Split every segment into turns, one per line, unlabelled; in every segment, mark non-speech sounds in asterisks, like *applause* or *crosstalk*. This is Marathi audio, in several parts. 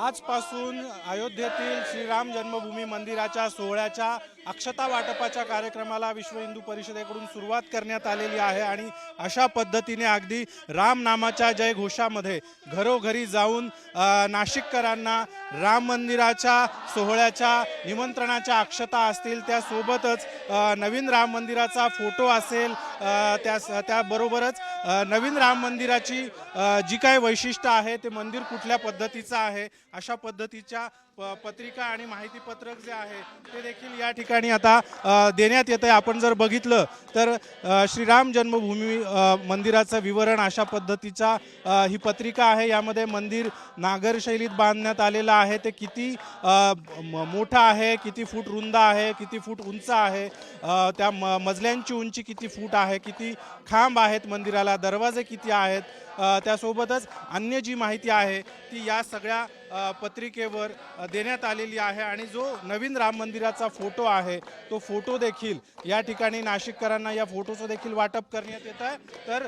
आजपासून अयोध्येतील श्रीराम जन्मभूमी मंदिराच्या सोहळ्याच्या अक्षता वाटपाच्या कार्यक्रमाला विश्व हिंदू परिषदेकडून सुरुवात करण्यात आलेली आहे आणि अशा पद्धतीने अगदी राम नामाच्या जयघोषामध्ये घरोघरी जाऊन नाशिककरांना राम मंदिराच्या सोहळ्याच्या निमंत्रणाच्या अक्षता असतील त्यासोबतच नवीन राम मंदिराचा फोटो असेल अ, त्या त्याबरोबरच नवीन राम मंदिराची जी काय वैशिष्ट्य आहे ते मंदिर कुठल्या पद्धतीचं आहे अशा पद्धतीच्या प- पत्रिका आणि माहितीपत्रक जे आहे ते देखील या ठिकाणी आता देण्यात येत आहे आपण जर बघितलं तर श्रीराम जन्मभूमी मंदिराचं विवरण अशा पद्धतीचा ही पत्रिका आहे. यामध्ये मंदिर नागरशैलीत बांधण्यात आलेलं आहे. ते किती मोठं आहे किती फूट रुंद आहे किती फूट उंच आहे त्या म मजल्यांची उंची किती फूट आहे किती खांब आहेत मंदिराला दरवाजे किती आहेत त्यासोबतच अन्य जी माहिती आहे ती या सगळ्या पत्रिकेवर देण्यात आलेली आहे आणि जो नवीन राम मंदिराचा फोटो आहे तो फोटो देखील या ठिकाणी नाशिककरांना या फोटोचं देखील वाटप करण्यात येत आहे. तर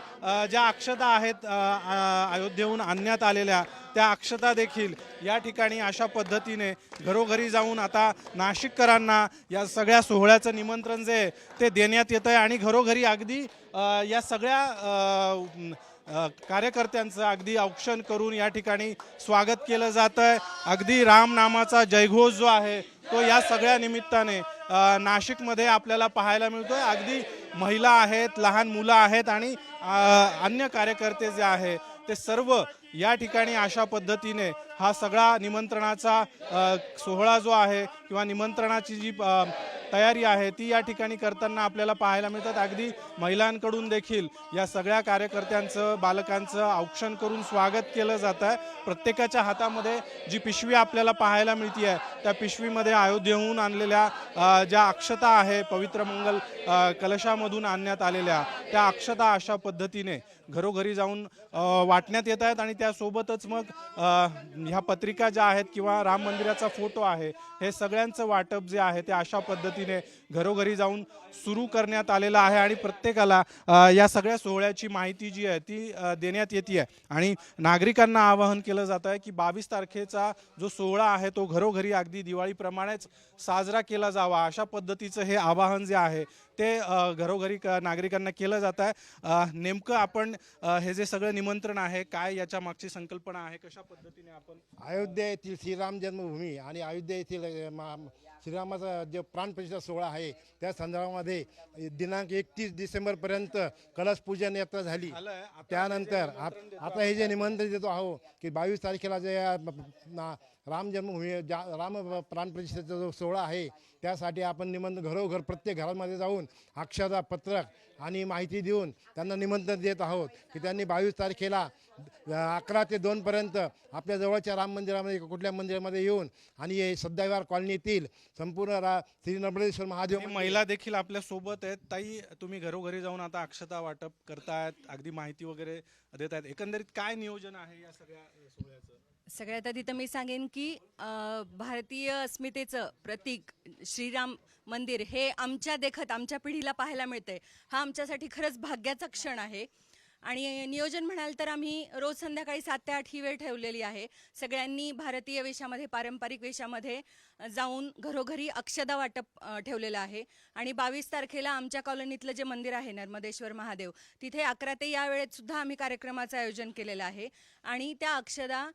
ज्या अक्षता आहेत अयोध्येहून आणण्यात आलेल्या त्या अक्षता देखील या ठिकाणी अशा पद्धतीने घरोघरी जाऊन आता नाशिककरांना या सगळ्या सोहळ्याचं निमंत्रण जे आहे ते देण्यात येतं आहे आणि घरोघरी अगदी या सगळ्या कार्यकर्त्यांचं अगदी औक्षण करून या ठिकाणी स्वागत केलं जात आहे. अगदी रामनामाचा जयघोष जो आहे तो या सगळ्या निमित्ताने नाशिकमध्ये आपल्याला पाहायला मिळतोय. अगदी महिला आहेत लहान मुलं आहेत आणि अन्य कार्यकर्ते जे आहे ते सर्व या ठिकाणी अशा पद्धतीने हा सगळा निमंत्रणाचा सोहळा जो आहे किंवा निमंत्रणाची जी तयारी आहे. ती या ठिकाणी करताना आपल्याला पाहायला मिळतात. अगदी महिलांकडून देखील या सगळ्या कार्यकर्त्यांचं बालकांचं औक्षण करून स्वागत केलं जात आहे प्रत्येकाच्या हातामध्ये जी पिशवी आपल्याला पाहायला मिळते आहे त्या पिशवीमध्ये अयोध्येहून आणलेल्या ज्या अक्षता आहे पवित्र मंगल कलशामधून आणण्यात आलेल्या त्या अक्षता अशा पद्धतीने घरोघरी जाऊन वाटण्यात येत आहेत आणि त्यासोबतच मग ह्या पत्रिका ज्या आहेत किंवा राम मंदिराचा फोटो आहे हे सगळ्यांचं वाटप जे आहे ते अशा पद्धतीने घरोघरी जाऊन सुरू करण्यात आलेलं आहे आणि प्रत्येकाला या सगळ्या सोहळ्याची माहिती जी आहे ती देण्यात येते आहे. आणि नागरिकांना आवाहन केलं जात आहे की बावीस तारखेचा जो सोहळा आहे तो घरोघरी अगदी दिवाळीप्रमाणेच साजरा केला जावा. अशा पद्धतीचं हे आवाहन जे आहे ते घरोघरी क- नागरिकांना केलं जात आहे. नेमकं आपण हे जे सगळं निमंत्रण आहे काय याच्या मागची संकल्पना आहे कशा पद्धतीने आपण
अयोध्या येथील श्रीराम जन्मभूमी आणि अयोध्या येथील श्रीरामाचा जो प्राणप्रतिष्ठा सोहळा आहे त्या संदर्भामध्ये दिनांक एकतीस डिसेंबरपर्यंत कलश पूजन यात्रा झाली. त्यानंतर आत- आता हे जे निमंत्रण देतो आहो की बावीस तारखेला जे राम जन्मभूमी जा राम प्राणप्रतिष्ठेचा जो सोहळा आहे त्यासाठी आपण निमंत्रण घरोघर प्रत्येक घरामध्ये जाऊन अक्षता पत्रक आणि माहिती देऊन त्यांना निमंत्रण देत आहोत की त्यांनी बावीस तारखेला अकरा ते दोनपर्यंत आपल्या जवळच्या राम मंदिरामध्ये कुठल्या मंदिरामध्ये येऊन आणि हे सद्दाविहार कॉलनीतील संपूर्ण रा श्री नर्मदेश्वर महादेव
महिला देखील आपल्यासोबत आहेत. ताई तुम्ही घरोघरी जाऊन आता अक्षता वाटप करतायत अगदी माहिती वगैरे देत आहेत एकंदरीत काय नियोजन आहे या सगळ्या सोहळ्याचं?
सगळ्यात आधी तर मी सांगेन की अ, भारतीय अस्मितेचं प्रतीक श्रीराम मंदिर हे आमच्या देखत आमच्या पिढीला पाहायला मिळतंय. हा आमच्यासाठी खरंच भाग्याचा क्षण आहे. आणि नियोजन म्हणाल तर आम्ही रोज संध्याकाळी सात ते आठ ही वेळ ठेवलेली आहे. सगळ्यांनी भारतीय वेशामध्ये पारंपरिक वेशामध्ये जाऊन घरोघरी अक्षदा वाटप ठेवलेलं आहे. आणि बावीस तारखेला आमच्या कॉलनीतलं जे मंदिर आहे नर्मदेश्वर महादेव तिथे अकरा ते या वेळेत सुद्धा आम्ही कार्यक्रमाचं आयोजन केलेलं आहे. आणि त्या अक्षदा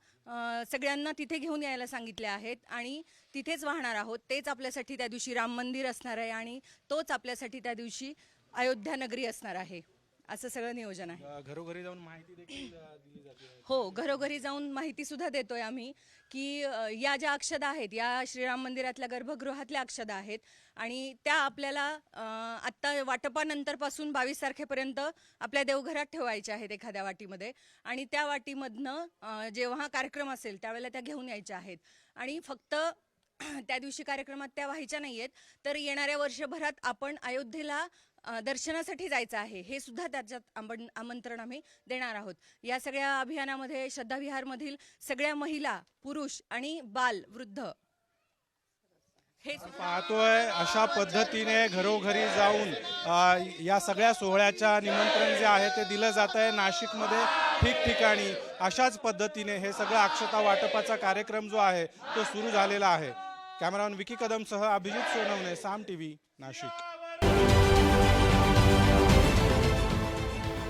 सगळ्यांना तिथे घेऊन यायला सांगितल्या आहेत आणि तिथेच वाहणार आहोत. तेच आपल्यासाठी त्या दिवशी राम मंदिर असणार आहे आणि तोच आपल्यासाठी त्या दिवशी अयोध्या नगरी असणार आहे. असं सगळं नियोजन आहे.
अ, घरोघरी जाऊन माहिती देखील अ, दिली जाते.
हो घरोघरी जाऊन माहिती सुद्धा देतोय आम्ही की अ, या ज्या अक्षदा आहेत या श्रीराम मंदिरातल्या गर्भगृहातल्या अक्षदा आहेत आणि त्या आपल्याला अ, आत्ता वाटपानंतरपासून बावीस तारखेपर्यंत आपल्या देवघरात ठेवायच्या आहेत एखाद्या वाटीमध्ये आणि त्या वाटीमधनं अ, जेव्हा कार्यक्रम असेल त्यावेळेला त्या घेऊन यायच्या आहेत. आणि फक्त *clears throat* त्या दिवशी कार्यक्रमात त्या व्हायच्या नाहीयेत तर येणाऱ्या वर्षभरात आपण अयोध्येला दर्शनासाठी जायचं आहे हे सुद्धा त्याच्यात आपण आमंत्रण आम्ही देणार आहोत. या सगळ्या अभियानामध्ये श्रद्धाविहारमधील सगळ्या महिला पुरुष आणि बाल वृद्ध. हे
पाहतोय अशा पद्धतीने घरोघरी जाऊन या सगळ्या सोहळ्याच्या निमंत्रण जे आहे ते दिलं जात आहे नाशिकमध्ये ठिकठिकाणी. अशाच पद्धतीने हे सगळं अक्षता वाटपाचा कार्यक्रम जो आहे तो सुरू झालेला आहे. कॅमेरामॅन विकी कदमसह अभिजित सोनवणे साम टीव्ही नाशिक.